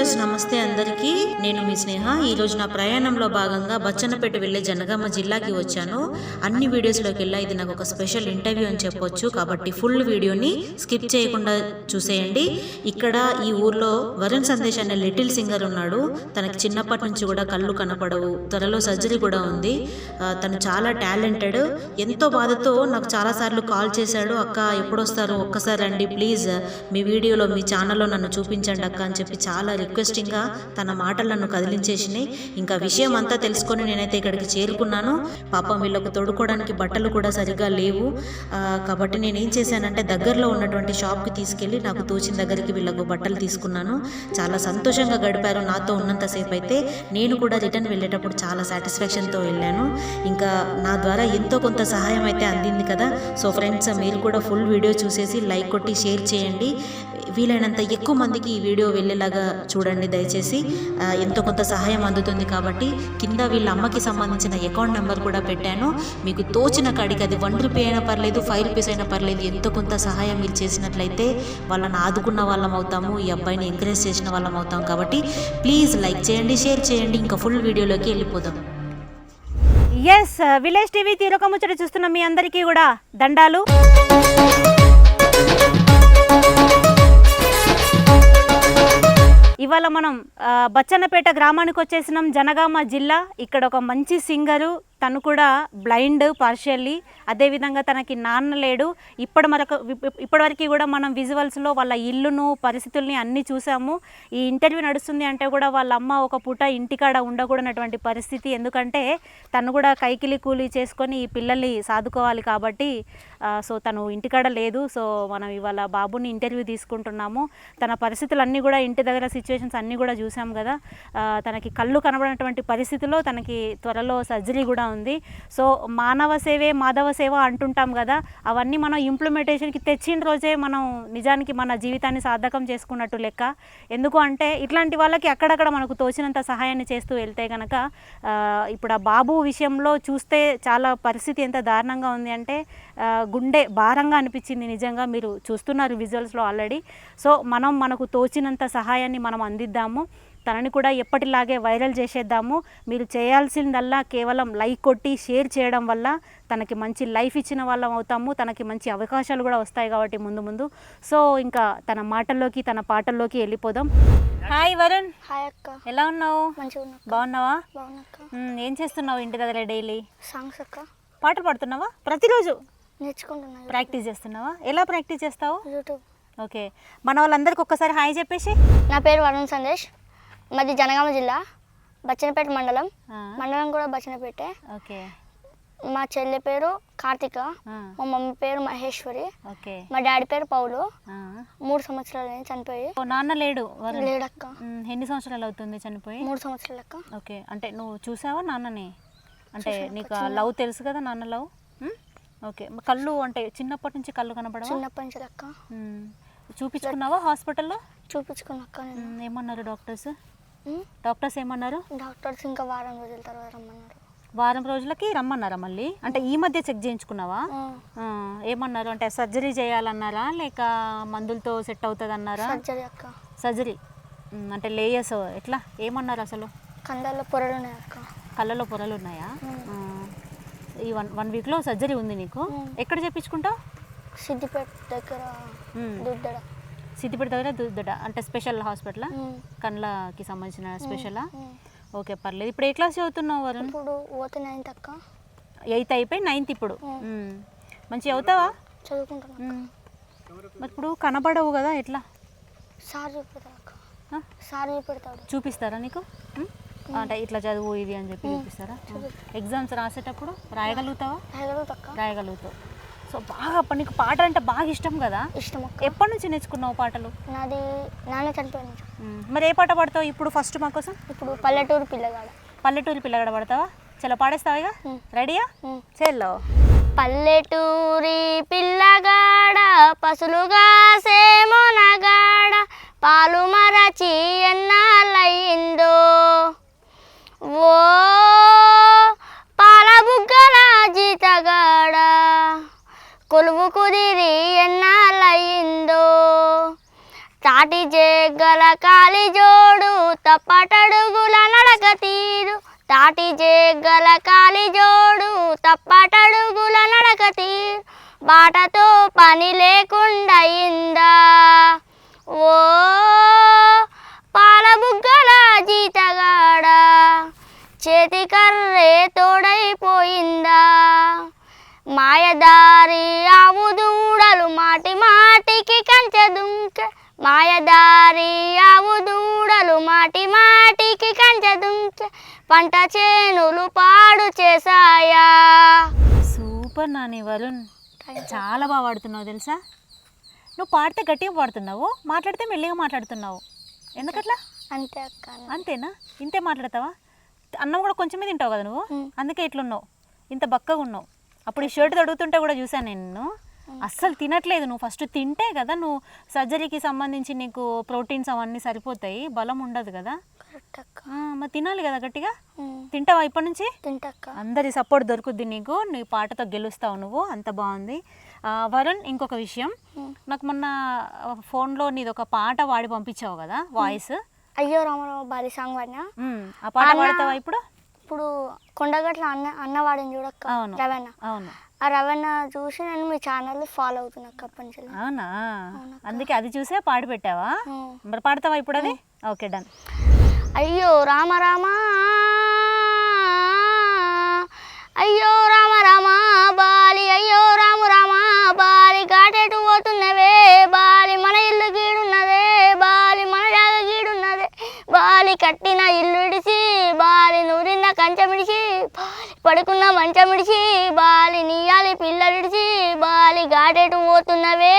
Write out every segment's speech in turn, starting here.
Viewers నమస్తే అందరికీ. నేను మీ స్నేహ. ఈ రోజు నా ప్రయాణంలో భాగంగా బచ్చన్నపేట వెళ్ళే జనగామ జిల్లాకి వచ్చాను. అన్ని వీడియోస్లోకి వెళ్ళా ఇది నాకు ఒక స్పెషల్ ఇంటర్వ్యూ అని చెప్పొచ్చు. కాబట్టి ఫుల్ వీడియోని స్కిప్ చేయకుండా చూసేయండి. ఇక్కడ ఈ ఊర్లో వరుణ్ సందేశ్ అనే లిటిల్ సింగర్ ఉన్నాడు. తనకి చిన్నప్పటి నుంచి కూడా కళ్ళు కనపడవు. త్వరలో సర్జరీ కూడా ఉంది. తను చాలా టాలెంటెడ్. ఎంతో బాధతో నాకు చాలాసార్లు కాల్ చేశాడు. అక్క ఎప్పుడు వస్తారు ఒక్కసారి రండి ప్లీజ్. మీ వీడియోలో మీ ఛానల్లో నన్ను చూపించండి అక్క అని చెప్పి చాలా రిక్వెస్టింగ్గా తన మాటలను కదిలించేసినాయి ఇంకా విషయం అంతా తెలుసుకొని నేనైతే ఇక్కడికి చేరుకున్నాను. పాపం వీళ్ళకు తోడుకోవడానికి బట్టలు కూడా సరిగ్గా లేవు. కాబట్టి నేను ఏం చేశానంటే దగ్గరలో ఉన్నటువంటి షాప్కి తీసుకెళ్ళి నాకు తోచిన దగ్గరికి వీళ్ళకు బట్టలు తీసుకున్నాను. చాలా సంతోషంగా గడిపారు నాతో ఉన్నంతసేపు అయితే నేను కూడా రిటర్న్ వెళ్ళేటప్పుడు చాలా సాటిస్ఫాక్షన్తో వెళ్ళాను. ఇంకా నా ద్వారా ఎంతో కొంత సహాయం అయితే అందింది కదా. సో ఫ్రెండ్స్ మీరు కూడా ఫుల్ వీడియో చూసేసి లైక్ కొట్టి షేర్ చేయండి. వీలైనంత ఎక్కువ మందికి ఈ వీడియో వెళ్ళేలాగా చూడండి దయచేసి. ఎంతో కొంత సహాయం అందుతుంది కాబట్టి కింద వీళ్ళ అమ్మకి సంబంధించిన అకౌంట్ నెంబర్ కూడా పెట్టాను. మీకు తోచిన కాడికి అది వన్ రూపీ అయినా పర్లేదు ఫైవ్ రూపీస్ అయినా పర్లేదు ఎంతో కొంత సహాయం మీరు చేసినట్లయితే వాళ్ళని ఆదుకున్న వాళ్ళం అవుతాము ఈ అబ్బాయిని ఎంకరేజ్ చేసిన వాళ్ళం అవుతాం కాబట్టి ప్లీజ్ లైక్ చేయండి షేర్ చేయండి ఇంకా ఫుల్ వీడియోలోకి వెళ్ళిపోదాం. ఎస్ విలేజ్ టీవీ తీరొక ముచ్చట చూస్తున్న మీ అందరికీ కూడా దండాలు. ఇవాళ మనం బచ్చన్నపేట గ్రామానికి వచ్చేసినాం జనగామ జిల్లా. ఇక్కడ ఒక మంచి సింగరు తను కూడా బ్లైండ్ పార్షియల్లీ అదేవిధంగా తనకి నాన్న లేడు. ఇప్పటి మరొక ఇప్పటివరకు కూడా మనం విజువల్స్లో వాళ్ళ ఇల్లును పరిస్థితుల్ని అన్నీ చూసాము. ఈ ఇంటర్వ్యూ నడుస్తుంది అంటే కూడా వాళ్ళ అమ్మ ఒక పూట ఇంటికాడ ఉండకూడనటువంటి పరిస్థితి. ఎందుకంటే తను కూడా కైకిలి కూలి చేసుకొని ఈ పిల్లల్ని సాదుకోవాలి కాబట్టి సో తను ఇంటికాడ లేదు. సో మనం ఇవాళ బాబుని ఇంటర్వ్యూ తీసుకుంటున్నాము. తన పరిస్థితులు అన్నీ కూడా ఇంటి దగ్గర సిచ్యువేషన్స్ అన్నీ కూడా చూసాం కదా. తనకి కళ్ళు కనబడినటువంటి పరిస్థితిలో తనకి త్వరలో సర్జరీ కూడా ఉంది. సో మానవ సేవే మాధవ సేవ అంటుంటాం కదా అవన్నీ మనం ఇంప్లిమెంటేషన్కి తెచ్చిన రోజే మనం నిజానికి మన జీవితాన్ని సార్థకం చేసుకున్నట్టు లెక్క. ఎందుకు అంటే ఇట్లాంటి వాళ్ళకి అక్కడక్కడ మనకు తోచినంత సహాయాన్ని చేస్తూ వెళ్తే కనుక ఇప్పుడు ఆ బాబు విషయంలో చూస్తే చాలా పరిస్థితి ఎంత దారుణంగా ఉంది అంటే గుండె భారంగా అనిపించింది నిజంగా మీరు చూస్తున్నారు విజువల్స్లో ఆల్రెడీ సో మనం మనకు తోచినంత సహాయాన్ని మనం అందిద్దాము. తనని కూడా ఎప్పటిలాగే వైరల్ చేసేద్దాము. మీరు చేయాల్సిందల్లా కేవలం లైక్ కొట్టి షేర్ చేయడం వల్ల తనకి మంచి లైఫ్ ఇచ్చిన వాళ్ళం అవుతాము. తనకి మంచి అవకాశాలు కూడా వస్తాయి కాబట్టి ముందు ముందు. సో ఇంకా తన మాటల్లోకి తన పాటల్లోకి వెళ్ళిపోదాం. హాయ్ వరుణ్. హాయ్ అక్క. ఎలా ఉన్నావు? బాగున్నావా? ఏం చేస్తున్నావు ఇంటి దగ్గర డైలీ? సాంగ్స్ అక్క. పాటలు పాడుతున్నావా? ప్రతిరోజు? నేర్చుకుంటున్నా ప్రాక్టీస్ చేస్తున్నావా? ఎలా ప్రాక్టీస్ చేస్తావు? యూట్యూబ్. ఓకే. మన వాళ్ళందరికీ ఒక్కసారి హాయ్ చెప్పేసి. నా పేరు వరుణ్ సందేశ్. మాది జనగామ జిల్లా బచ్చనపేట మండలం. మండలం కూడా బచ్చనపేటే. ఓకే. మా చెల్లి పేరు కార్తిక మా మమ్మీ పేరు మహేశ్వరి ఓకే. మా డాడీ పేరు పౌలు. మూడు సంవత్సరాలు చనిపోయి. నాన్న లేడు లేడక్క. మ్, ఎన్ని సంవత్సరాలు అవుతుంది చనిపోయి? మూడు సంవత్సరాలు అక్క ఓకే. అంటే నువ్వు చూసావా నాన్నని? అంటే నీకు లవ్ తెలుసు కదా నాన్న లవ్? ఓకే. కళ్ళు అంటే చిన్నప్పటి నుంచి కళ్ళు కనపడవా చిన్నప్పటి నుంచి అక్క. చూపించుకున్నావా హాస్పిటల్లో? చూపించుకున్నాక్క నేను. మ్, ఏమన్నారు డాక్టర్స్? డాక్టర్స్ ఏమన్నారు? డాక్టర్స్ ఇంకా వారం రోజుల తర్వాత రమ్మన్నారు. వారం రోజులకి రమ్మన్నారా మళ్ళీ? అంటే ఈ మధ్య చెక్ చేయించుకున్నావా? ఏమన్నారు? అంటే సర్జరీ చేయాలన్నారా? లేక మందులతో సెట్ అవుతుంది అన్నారా సర్జరీ అక్క. సర్జరీ. అంటే లేయర్స్ ఎట్లా? ఏమన్నారు అసలు? కండల్లో పొరలు ఉన్నాయి అక్క. కళ్ళలో పొరలు ఉన్నాయా? ఈ వన్ వన్ వీక్లో సర్జరీ ఉంది నీకు. ఎక్కడ చేయించుకుంటావు సిద్దిపేట దగ్గర. దుద్దడ సిద్దిపేట దగ్గర దుద్దడ అంటే స్పెషల్ హాస్పిటల్? కళ్ళకి సంబంధించిన స్పెషలా. ఓకే పర్లేదు. ఇప్పుడు ఏ క్లాస్ చదువుతున్నావు వరుణ్? ఇప్పుడు పోతే నైన్త్ అక్క. ఎయిత్ అయిపోయి నైన్త్ ఇప్పుడు. మ్. మ్. మంచిగా అవుతావా చదువుకుంటున్నా ఇప్పుడు కనబడవు కదా ఎట్లా? సార్ చూపెడతాడు? సార్ చూపెడతాడు చూపిస్తారా నీకు? అంటే ఇట్లా చదువు ఇది అని చెప్పి చూపిస్తారా? ఎగ్జామ్స్ రాసేటప్పుడు రాయగలుగుతావా? రాయగలుగుతావు. సో బాగా అప్పుడు నీకు పాటలు అంటే బాగా ఇష్టం కదా? ఇష్టం ఎప్పటి నుంచి నేర్చుకున్నావు పాటలు? నాది నాన్న చనిపోయిన. మరి ఏ పాట పాడతావు ఇప్పుడు ఫస్ట్ మా కోసం? ఇప్పుడు పల్లెటూరు పిల్లగాడ. పల్లెటూరి పిల్లగడ పడతావా? చలో పాడేస్తావా. రెడీయా. చెల్లో పల్లెటూరి పిల్లగాడ పసులుగా సేమోనగాడ పాలు మరచి ఎన్నాళ్ళయిందో? ఓ కొలువు కుదిరి ఎన్నాళ్ళయిందో? తాటి జేగల కాలి జోడు తప్పటడుగుల నడక తీరు. తాటి జేగల కాలి జోడు తప్పటడుగుల నడక తీరు. బాటతో పని లేకుండా అయిందా ఓ పాలబుగ్గల జీతగాడ? చేతి కర్రే తోడైపోయిందా? మాయదారి ఆవు దూడలు మాటి మాటికి కంచె దుంకె మాయదారి ఆవు దూడలు మాటి మాటికి కంచె దుంకె పంట చేనులు పాడు చేశాయా. సూపర్ నాని వరుణ్. చాలా బాగా పాడుతున్నావు తెలుసా? నువ్వు పాడితే గట్టిగా పాడుతున్నావు. మాట్లాడితే మెల్లిగా మాట్లాడుతున్నావు. ఎందుకట్లా? అంతే అక్క. అంతేనా? ఇంతే మాట్లాడతావా? అన్నం కూడా కొంచెమే తింటావు కదా నువ్వు. అందుకే ఇట్లున్నావు. ఇంత బక్కగా ఉన్నావు. అప్పుడు ఈ షర్ట్ తడుగుతుంటే కూడా చూసాను నేను నిన్ను. అస్సలు తినట్లేదు నువ్వు. ఫస్ట్ తింటే కదా నువ్వు సర్జరీకి సంబంధించి నీకు ప్రోటీన్స్ అవన్నీ సరిపోతాయి. బలం ఉండదు కదా. మరి తినాలి కదా గట్టిగా? తింటావా ఇప్పటి నుంచి? అందరి సపోర్ట్ దొరుకుద్ది నీకు. నీ పాటతో గెలుస్తావు నువ్వు. అంత బాగుంది. వరుణ్ ఇంకొక విషయం. నాకు మొన్న ఫోన్లో నీది ఒక పాట వాడి పంపించావు కదా వాయిస్. అయ్యో రామరావు బాలి సాంగ్ వాడినా? ఆ పాట పాడతావా ఇప్పుడు? ఇప్పుడు కొండగట్ల అన్న అన్నవాడిని చూడక్క అవును. రవణ. అవును. ఆ రవణ చూసి నేను మీ ఛానల్ ఫాలో అవుతున్నా అప్పటి నుంచి అవునా? అందుకే అది చూసే పాడి పెట్టావా. మరి పాడతావా ఇప్పుడు అది? Okay done. అయ్యో రామ రామ. అయ్యో రామ రామ బాలి. అయ్యో రాము రామ బాలి. ఘాటెటు పోతున్నవే బాలి. మన ఇల్లు గీడున్నదే బాలి. మన జాగ గీడున్నదే బాలి. కట్టిన ఇల్లు కంచమిడిచి బాలి పడుకున్న మంచమిడిచి బాలి నీయాలి పిల్లడిచి బాలి గాడేటు పోతున్నవే.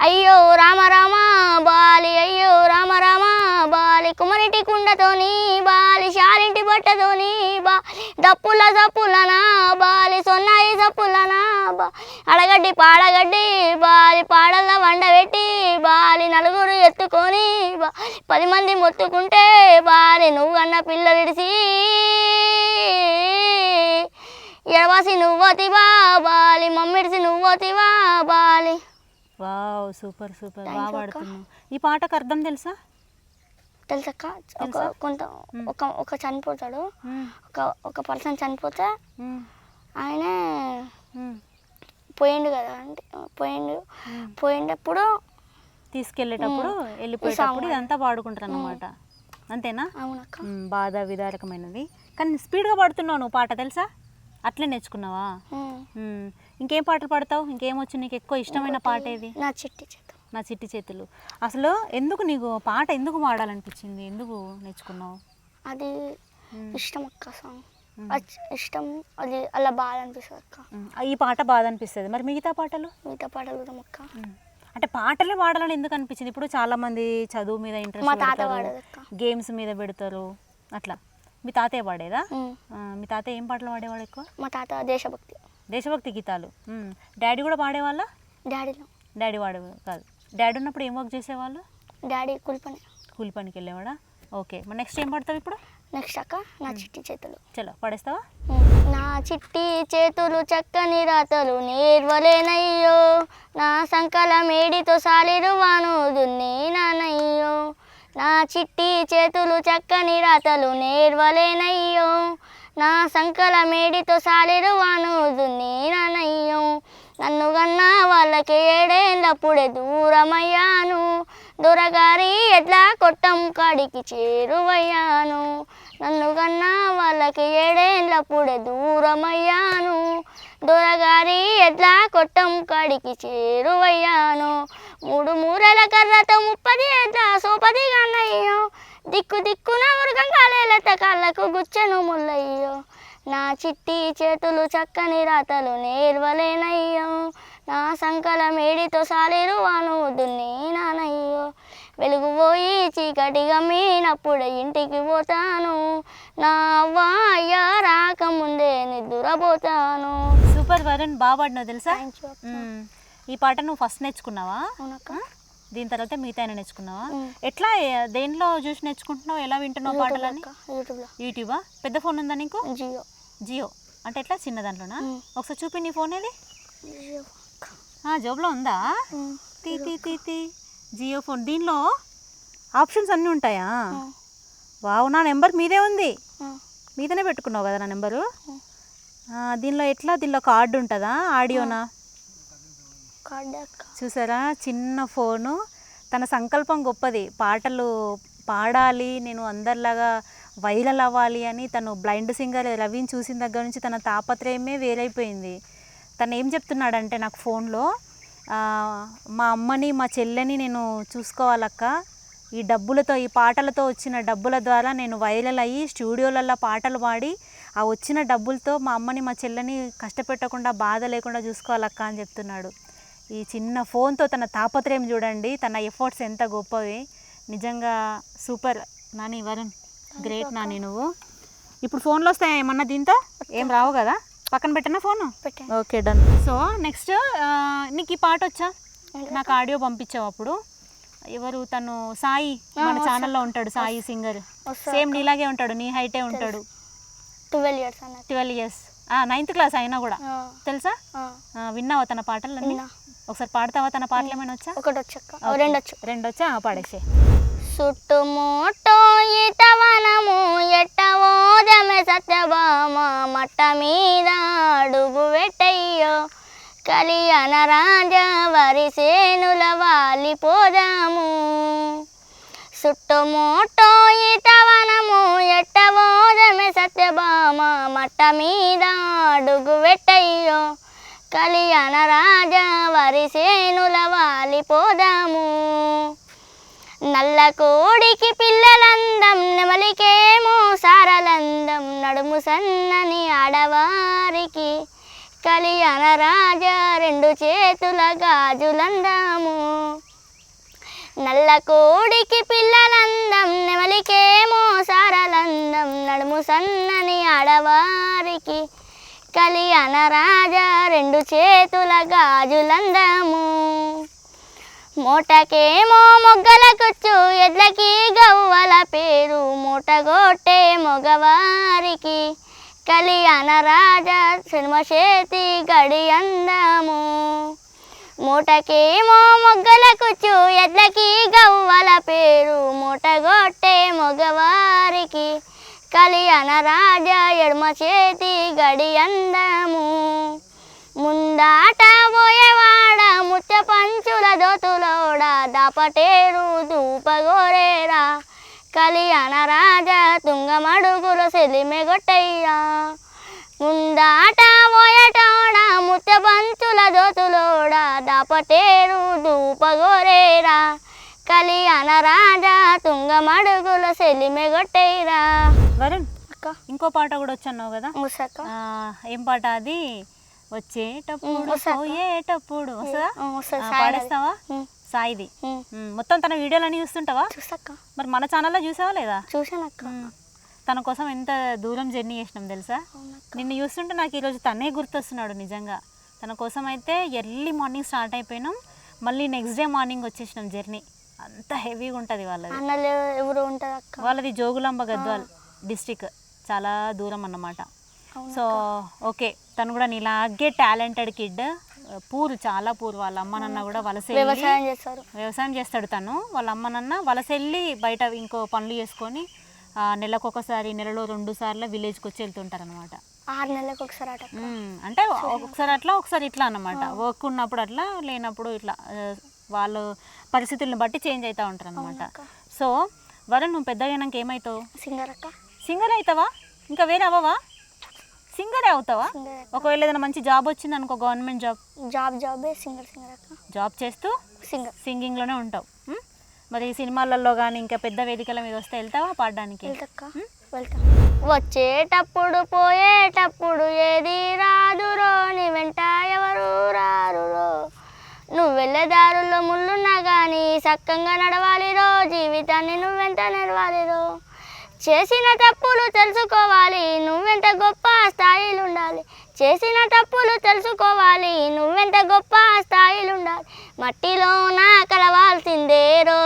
అయ్యో రామ రామ. కుమరిటి కుండతోని బాలి శాలింటి బట్టతోని బాలి దప్పుల జప్పులనా బాలి సొన్నాయి జప్పులనా బా అడగడ్డి పాడగడ్డి బాలి పాడల వండబెట్టి బాలి నలుగురు ఎత్తుకొని బాలి పది మంది మొత్తుకుంటే బాలి నువ్వన్న పిల్లలిడిసి ఎడవాసి నువ్వోతివా బాలి మమ్మిడిసి నువ్వోతివా బాలి. Wow super super. బాగా. పాడుతున్నావు. ఈ పాటకు అర్థం తెలుసా? తెలుసక్క ఒక? కొంత ఒక ఒక చనిపోతాడు. ఒక ఒక పర్సన్ చనిపోతే. ఆయనే. పోయిండు కదా అంటే పోయిండు. పోయిండప్పుడు తీసుకెళ్ళేటప్పుడు వెళ్ళిపోయేటప్పుడు ఇదంతా పాడుకుంటారు అనమాట అంతేనా? అవునక్క బాధ విదారకమైనది. కానీ స్పీడ్గా పాడుతున్నావు నువ్వు పాట తెలుసా? అట్లే నేర్చుకున్నావా. ఇంకేం పాటలు పాడతావు? ఇంకేమొచ్చు నీకు ఎక్కువ ఇష్టమైన పాట ఏది నా చిట్టి చేత. నా చిట్టి చేతులు. అసలు ఎందుకు నీకు పాట ఎందుకు పాడాలనిపించింది ఎందుకు నేర్చుకున్నావు? అది ఇష్టం అక్క సాంగ్ ఇష్టం అది అలా బాగా అనిపిస్తుంది అక్క. ఈ పాట బాధ అనిపిస్తుంది మరి మిగతా పాటలు? మిగతా పాటలు కూడా అక్క. అంటే పాటలే పాడాలని ఎందుకు అనిపించింది? ఇప్పుడు చాలా మంది చదువు మీద మా ఇంట్రెస్ట్ తాత పెడతారు పాడేదక్క గేమ్స్ మీద పెడతారు అట్లా. మీ తాతయ్య పాడేదా మీ తాతయ్య ఏం పాటలు పాడేవాడు ఎక్కువ? మా తాత దేశభక్తి. దేశభక్తి గీతాలు. డాడీ కూడా పాడేవాళ్ళ? డాడీలో. డాడీ వాడే కాదు. డాడీ ఉన్నప్పుడు ఏం వర్క్ చేసేవాళ్ళు? డాడీ కూలిపని కూలి పనికి వెళ్ళేవాడా? ఓకే. మరి నెక్స్ట్ ఏం పాడతావు ఇప్పుడు? నెక్స్ట్ అక్క నా చిట్టి చేతులు. చలో పాడేస్తావా? నా చిట్టి చేతులు చక్కని రాతలు నేర్వలేనయ్యో. నా సంకల మేడితో సాలిరువాను దున్ని నానయ్యో నా చిట్టి చేతులు చక్కని రాతలు నేర్వలేనయ్యో. నా సంకల మేడితో సాలిరువాను దున్ని నానయ్యో నన్ను కన్నా వాళ్ళకి ఏడేళ్ళప్పుడే దూరమయ్యాను. దొరగారి ఎట్లా కొట్టం కాడికి చేరువయ్యాను. నన్ను కన్నా వాళ్ళకి ఏడేళ్ళప్పుడే దూరమయ్యాను. దొరగారి ఎట్లా కొట్టం కాడికి చేరువయ్యాను. మూడు మూరల కర్రతో ముప్పది ఎట్లా సోపది కన్నయ్యో. దిక్కు దిక్కున మృగం కాలేలత కాళ్ళకు గుచ్చెను ముల్లయ్యో. నా చిట్టి చేతులు చక్కని రాతలు నేర్వలేనయ్యో. నా సంకల మేడితో సాలేరు వాను దున్ని నానయ్యో. వెలుగు పోయి చీకటి గమ్మినప్పుడే ఇంటికి పోతాను. నా అవ్వ రాకముందే నిద్రపోతాను. సూపర్ వరుణ్ బాగా తెలుసా. ఈ పాట నువ్వు ఫస్ట్ నేర్చుకున్నావా? అవునక్క. దీని తర్వాత మిగతా అయినా నేర్చుకున్నావా. ఎట్లా దేంట్లో చూసి నేర్చుకుంటున్నావు? ఎలా వింటున్నావు పాటలని? అక్క యూట్యూబ్లో. యూట్యూబా? పెద్ద ఫోన్ ఉందా నీకు? జియో. జియో. అంటే ఎట్లా? చిన్న దాంట్లోనా. ఒకసారి చూపి నీ ఫోన్ ఏది? జోబులో ఉందా. తీ తీ తీ తీ. జియో ఫోన్ దీనిలో ఆప్షన్స్ అన్నీ ఉంటాయా? వావ్ నా నెంబర్ మీదే ఉంది. మీదనే పెట్టుకున్నావు కదా నా నెంబరు? దీనిలో ఎట్లా? దీనిలో కార్డు ఉంటుందా? ఆడియోనా? చూసారా? చిన్న ఫోను తన సంకల్పం గొప్పది. పాటలు పాడాలి. నేను అందరిలాగా వైరల్ అవ్వాలి అని తను బ్లైండ్ సింగర్ రవిని చూసిన దగ్గర నుంచి తన తాపత్రయమే వేరైపోయింది. తను ఏం చెప్తున్నాడంటే నాకు ఫోన్లో మా అమ్మని మా చెల్లెని నేను చూసుకోవాలక్క. ఈ డబ్బులతో ఈ పాటలతో వచ్చిన డబ్బుల ద్వారా నేను వైరల్ అయ్యి స్టూడియోలలో పాటలు పాడి ఆ వచ్చిన డబ్బులతో మా అమ్మని మా చెల్లెని కష్టపెట్టకుండా బాధ లేకుండా చూసుకోవాలక్క అని చెప్తున్నాడు. ఈ చిన్న ఫోన్తో తన తాపత్రయం చూడండి. తన ఎఫర్ట్స్ ఎంత గొప్పవి. నిజంగా సూపర్. నాని వరుణ్. గ్రేట్ నాని నువ్వు. ఇప్పుడు ఫోన్లో వస్తాయా? ఏమన్నా దీంతో? ఏం రావు కదా? పక్కన పెట్టిన phone? Okay done. So next నీకు ఈ పాట వచ్చా? నాకు ఆడియో పంపించావు అప్పుడు. ఎవరు? తను సాయి మన ఛానల్లో ఉంటాడు సాయి సింగర్. సేమ్ నీలాగే ఉంటాడు నీ హైటే ఉంటాడు. Twelve years twelve years. Ninth class అయినా కూడా. తెలుసా? విన్నావా తన పాటలు. ఒకసారి పాడతావా తన పాటలు ఏమైనా వచ్చా? ఒకటి వచ్చక్క రెండు వచ్చు. రెండు వచ్చా? పాడేసే చుట్టుముట్టో ఈతవనము ఎట్టవోదమె సత్యభామ మట్ట మీద అడుగు పెట్టయ్యో. కలియన రాజా వరిసేనుల వాలిపోదాము చుట్టుముట్టో ఈతవనము ఎట్టవోదమె సత్యభామ మట్ట మీద అడుగు పెట్టయ్యో. కలియన రాజా వరిసేనుల వాలిపోదాము నల్ల కోడికి పిల్లలందం నెమలికేమో సారలందం. నడుము సన్నని ఆడవారికి కలియన రాజా రెండు చేతుల గాజులందాము. నల్ల కోడికి పిల్లలందం నెమలికేమో సారలందం. నడుము సన్నని ఆడవారికి కలియన రాజా రెండు చేతుల గాజులందాము. మూటకేమో మొగ్గల కుచ్చు ఎడ్లకి గవ్వల పేరు మూటగొట్టే మగవారికి. కలియన రాజా సినిమచేతి గడి అందము. మూటకేమో మొగ్గల కుచ్చు ఎడ్లకి గవ్వల పేరు మూటగొట్టే మగవారికి. కలియన రాజా ఎడమ చేతి గడి అందము. ముందాట పోయేవాడ ముత్య పంచుల దోతులోడ దాపటేరు దూపగోరేరా. కలియన రాజా తుంగమడుగుల సెలిమెగొట్టయ్యా ముందాట పోయేటోడ ముత్య పంచుల దోతులోడ దాపటేరు దూపగోరేరా. కలియన రాజా తుంగమడుగుల సెలిమెగొట్టయ్యరా వరుణ్ ఇంకో పాట కూడా వచ్చన్నావు కదా? ముసక్క. ఏం పాట అది? వచ్చేటప్పుడు. పోయేటప్పుడు. పాడేస్తావా? సాయిది. మొత్తం తన వీడియోలన్నీ చూస్తుంటావా? చూసక్క. మరి మన ఛానల్లో చూసావా లేదా? చూసానక్క తన కోసం ఎంత దూరం జర్నీ చేసినాం తెలుసా? నిన్ను చూస్తుంటే నాకు ఈరోజు తనే గుర్తొస్తున్నాడు నిజంగా. తన కోసం అయితే ఎర్లీ మార్నింగ్ స్టార్ట్ అయిపోయినాం. మళ్ళీ నెక్స్ట్ డే మార్నింగ్ వచ్చేసినాం జర్నీ. అంత హెవీగా ఉంటుంది వాళ్ళది. ఎవరు వాళ్ళది జోగులాంబ గద్వాల్ డిస్టిక్. చాలా దూరం అన్నమాట. So okay. తను కూడా నీలాగే టాలెంటెడ్ కిడ్. పూర్ చాలా పూర్ వాళ్ళ అమ్మ నాన్న కూడా వలస వ్యవసాయం చేస్తారు. వ్యవసాయం చేస్తాడు తను. వాళ్ళ అమ్మ నాన్న వలస వెళ్ళి బయట ఇంకో పనులు చేసుకొని నెలకు ఒకసారి నెలలో రెండు సార్లు విలేజ్కి వచ్చి వెళ్తుంటారు అనమాట ఆరు నెలలకు ఒకసారి అట అంటే ఒకసారి అట్లా ఒకసారి ఇట్లా అన్నమాట. వర్క్ ఉన్నప్పుడు అట్లా లేనప్పుడు ఇట్లా. వాళ్ళు పరిస్థితులను బట్టి చేంజ్ అవుతూ ఉంటారు అనమాట. సో వరుణ్ నువ్వు పెద్దగా అయినాక ఏమవుతావు సింగర్ అక్క. సింగర్ అవుతావా ఇంకా వేరే అవ్వవా? సింగరే అవుతావా? సింగర్. ఒకవేళ ఏదైనా మంచి జాబ్ వచ్చింది అనుకో గవర్నమెంట్ జాబ్? జాబ్ జాబే సింగర్ సింగర్ అక్క. జాబ్ చేస్తూ సింగర్. సింగింగ్లోనే ఉంటావు. ఉం? మరి సినిమాలలో కానీ ఇంకా పెద్ద వేదికల మీద వస్తే వెళ్తావా పాడడానికి? వెళ్తక్క. వెళ్తా. వచ్చేటప్పుడు పోయేటప్పుడు ఏది రాదురో నీ వెంట ఎవరు రారురో. నువ్వు వెళ్ళే దారుల్లో ముళ్ళున్నా కానీ సక్కంగా నడవాలిరో జీవితాన్ని నువ్వెంత నడవాలిరో చేసిన తప్పులు తెలుసుకోవాలి నువ్వెంత గొప్ప స్థాయిలు ఉండాలి చేసిన తప్పులు తెలుసుకోవాలి నువ్వెంత గొప్ప స్థాయిలు ఉండాలి మట్టిలో నా కలవాల్సిందేరో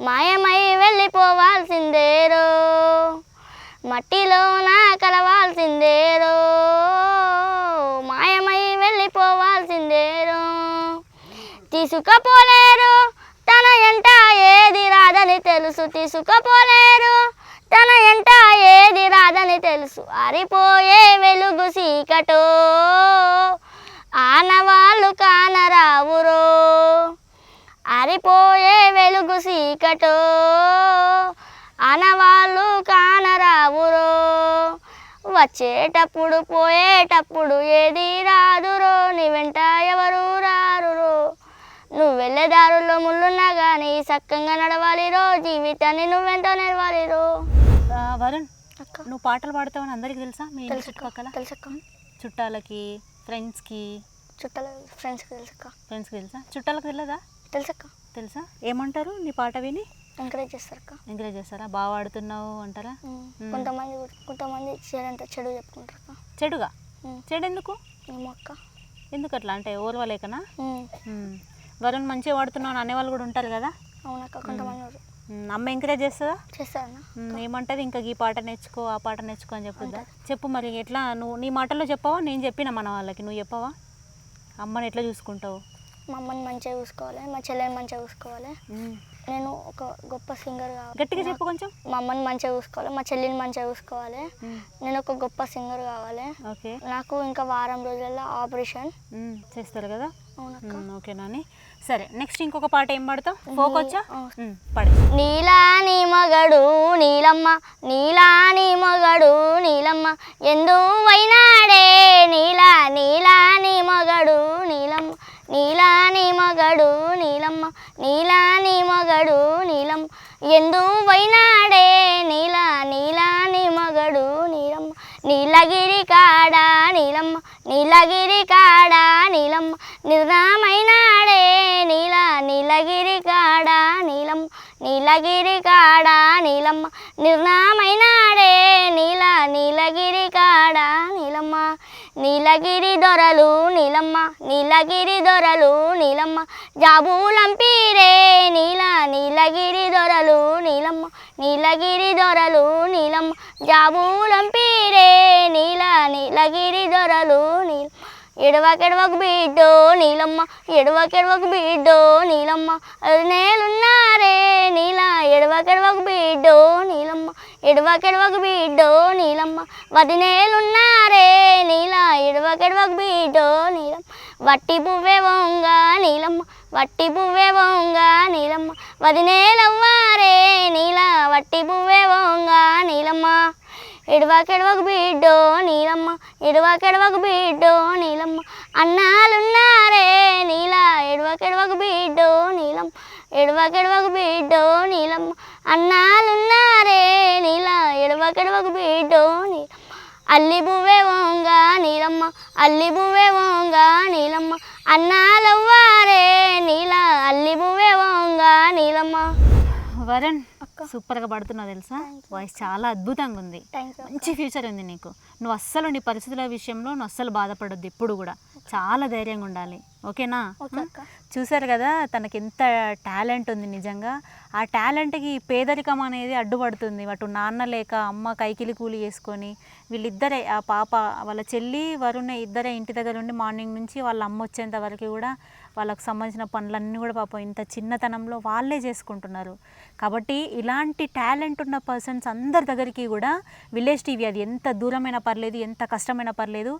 మాయమై వెళ్ళిపోవాల్సిందేరో మట్టిలో నా కలవాల్సిందేరో మాయమై వెళ్ళిపోవాల్సిందేరో తీసుకపోలేరు తెలుసు తీసుకపోలేరు తన ఎంట ఏది రాదని తెలుసు. ఆరిపోయే వెలుగు సీకటో ఆనవాళ్ళు కానరావురో. ఆరిపోయే వెలుగు సీకటో ఆనవాళ్ళు కానరావురో. వచ్చేటప్పుడు పోయేటప్పుడు ఏది రాదురో. నీ వెంట ఎవరు రారురో. నువ్వు వెళ్ళే దారుల్లో ముళ్ళున్నా కానీ సక్కంగా నడవాలిరో జీవితాన్ని నువ్వెంతో నడవాలిరో ఆ, వరుణ్ అక్క. నువ్వు పాటలు పాడతావని అందరికీ తెలుసా మీ చుట్టుపక్కల? తెలుసక్క. చుట్టాలకి ఫ్రెండ్స్కి? చుట్టాల ఫ్రెండ్స్కి తెలుసక్క. ఫ్రెండ్స్కి తెలుసా? చుట్టాలకు తెలియదా తెలుసక్క. తెలుసా? ఏమంటారు నీ పాట విని? ఎంకరేజ్ చేస్తారక్క. ఎంకరేజ్ చేస్తారా? బాగా పాడుతున్నావు అంటారా. కొంతమంది కొంతమంది చెడంత చెడు చెప్పుకుంటారక్క. చెడుగా. చెడు ఎందుకు ఏమో అక్క. ఎందుకు అట్లా అంటే ఓర్వలేకనా. వరుణ్ మంచిగా పాడుతున్నావు అని అనేవాళ్ళు కూడా ఉంటారు కదా? అవునక్క కొంతమంది అమ్మ ఎంకరేజ్ చేస్తుందా? చేస్తారన్న. ఉమ్, ఏమంటది? ఇంకా ఈ పాట నేర్చుకో ఆ పాట నేర్చుకో అని చెప్పుద్దా? చెప్పు మరి ఎట్లా? నువ్వు నీ మాటల్లో చెప్పవా? నేను చెప్పిన మన వాళ్ళకి. నువ్వు చెప్పవా? అమ్మని ఎట్లా చూసుకుంటావు? మా అమ్మని మంచిగా చూసుకోవాలి మా చెల్లెని మంచిగా చూసుకోవాలి. నేను ఒక గొప్ప సింగర్ కావాలి గట్టిగా చెప్పు కొంచెం. మా అమ్మని మంచిగా చూసుకోవాలి మా చెల్లిని మంచిగా చూసుకోవాలి. నేను ఒక గొప్ప సింగర్ కావాలి. ఓకే. నాకు ఇంకా వారం రోజుల్లో ఆపరేషన్. చేస్తారు కదా? ఓకే నాని. సరే నెక్స్ట్ ఇంకొక పాట ఏం పాడతావు? ఫోక్ వచ్చా పాడు. నీలాని మగడు నీలమ్మ నీలాని మగడు నీలమ్మ ఎందు వైనాడే? నీలా నీలాని మగడు నీలమ్మ నీలాని మగడు నీలమ్మ నీలాని మగడు నీలమ్మ ఎందు వైనాడే? నీలా నీలాని మగడు నీలమ్మ నీలగిరి కాడ నీలమ్మ నీలగిరి కాడ నీలం నిర్ణమైనాడే నీల నీలగిరి కాడ నీలం నీలగిరి కాడ నీలమ్మ నిర్ణమైనాడే నీల నీలగిరి కాడ నీలమ్మ. నీలగిరి దొరలు నీలమ్మ. నీలగిరి దొరలు నీలమ్మ. జాబులంపీరే నీల నీలగిరి దొరలు నీలమ్మ. నీలగిరి దొరలు నీలమ్మ జాబులంపీరే నీల నీలగిరి దొరలు ఎడవకెడవకు బిడ్డో నీలమ్మ ఎడవకెడవకు బిడ్డో నీలమ్మ. నేలున్నారే నీల ఎడవకెడవకు బిడ్డో నీలమ్మ ఎడవకెడవకు బిడ్డో నీలమ్మ. వదినేలున్నారే నీల ఎడవకెడవకు బిడ్డో నీలమ్మ. వట్టి పువ్వే వంగ నీలమ్మ వట్టి పువ్వే వంగ నీలమ్మ. వదినేలవ్వారే నీల వట్టి పువ్వే వంగ నీలమ్మ. ఎడవాకెడవకు బిడ్డో నీలమ్మ ఎడవాకెడవకు బిడ్డో నీలమ్మ. అన్నాలున్నారే నీల ఎడవాకెడవకు బిడ్డో నీలమ్మ ఎడవాకెడవకు బిడ్డో నీలమ్మ. అన్నాలున్నారే నీల ఎడవాకెడవకు బిడ్డో నీలమ్మ. అల్లి బువ్వే ఓంగా నీలమ్మ అల్లి బువ్వే ఓంగా నీలమ్మ. అన్నాలవ్వారే నీల అల్లి బువ్వే ఓంగా నీలమ్మ. వరణ్ సూపర్గా పాడుతున్నావు తెలుసా? వాయిస్ చాలా అద్భుతంగా ఉంది. మంచి ఫ్యూచర్ ఉంది నీకు. నువ్వు అస్సలు నీ పరిస్థితుల విషయంలో నువ్వు అస్సలు బాధపడొద్దు ఎప్పుడు కూడా. చాలా ధైర్యంగా ఉండాలి. ఓకేనా? చూసారు కదా తనకి ఎంత టాలెంట్ ఉంది నిజంగా. ఆ టాలెంట్కి పేదరికం అనేది అడ్డుపడుతుంది. అటు నాన్న లేక అమ్మ కైకిలి కూలి చేసుకొని వీళ్ళిద్దరే ఆ పాప వాళ్ళ చెల్లి వరుణ్ ఇద్దరే ఇంటి దగ్గర ఉండి మార్నింగ్ నుంచి వాళ్ళ అమ్మ వచ్చేంత వరకు కూడా వాళ్ళకి సంబంధించిన పనులన్నీ కూడా పాపం ఇంత చిన్నతనంలో వాళ్ళే చేసుకుంటున్నారు. కాబట్టి ఇలాంటి టాలెంట్ ఉన్న పర్సన్స్ అందరి దగ్గరికి కూడా విలేజ్ టీవీ అది ఎంత దూరమైన పర్లేదు ఎంత కష్టమైనా పర్లేదు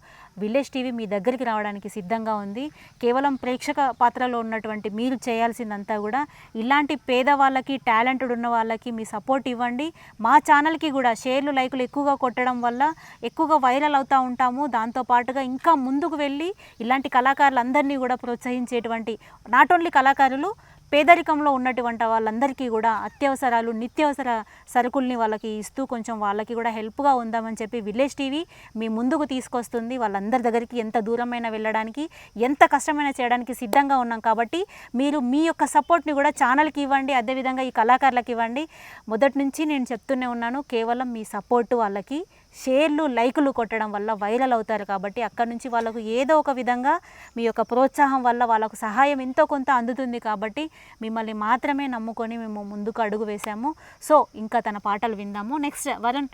విలేజ్ టీవీ మీ దగ్గరికి రావడానికి సిద్ధంగా ఉంది. కేవలం ప్రేక్షక పాత్రలో ఉన్నటువంటి మీరు చేయాల్సిందంతా కూడా ఇలాంటి పేదవాళ్ళకి టాలెంటెడ్ ఉన్న వాళ్ళకి మీ సపోర్ట్ ఇవ్వండి. మా ఛానల్కి కూడా షేర్లు లైకులు ఎక్కువగా కొట్టడం వల్ల ఎక్కువగా వైరల్ అవుతూ ఉంటాము. దాంతోపాటుగా ఇంకా ముందుకు వెళ్ళి ఇలాంటి కళాకారులందరినీ కూడా ప్రోత్సహించేటువంటి నాట్ ఓన్లీ కళాకారులు పేదరికంలో ఉన్నటువంటి వాళ్ళందరికీ కూడా అత్యవసరాలు నిత్యవసర సరుకుల్ని వాళ్ళకి ఇస్తూ కొంచెం వాళ్ళకి కూడా హెల్ప్గా ఉందామని చెప్పి విలేజ్ టీవీ మీ ముందుకు తీసుకొస్తుంది. వాళ్ళందరి దగ్గరికి ఎంత దూరమైన వెళ్ళడానికి ఎంత కష్టమైన చేయడానికి సిద్ధంగా ఉన్నాం కాబట్టి మీరు మీ యొక్క సపోర్ట్ని కూడా ఛానల్కి ఇవ్వండి. అదేవిధంగా ఈ కళాకారులకు ఇవ్వండి. మొదటి నుంచి నేను చెప్తూనే ఉన్నాను కేవలం మీ సపోర్టు వాళ్ళకి షేర్లు లైకులు కొట్టడం వల్ల వైరల్ అవుతారు కాబట్టి అక్కడ నుంచి వాళ్ళకు ఏదో ఒక విధంగా మీ యొక్క ప్రోత్సాహం వల్ల వాళ్ళకు సహాయం ఎంతో కొంత అందుతుంది కాబట్టి మిమ్మల్ని మాత్రమే నమ్ముకొని మేము ముందుకు అడుగు వేశాము. సో ఇంకా తన పాటలు విందాము. నెక్స్ట్ వరుణ్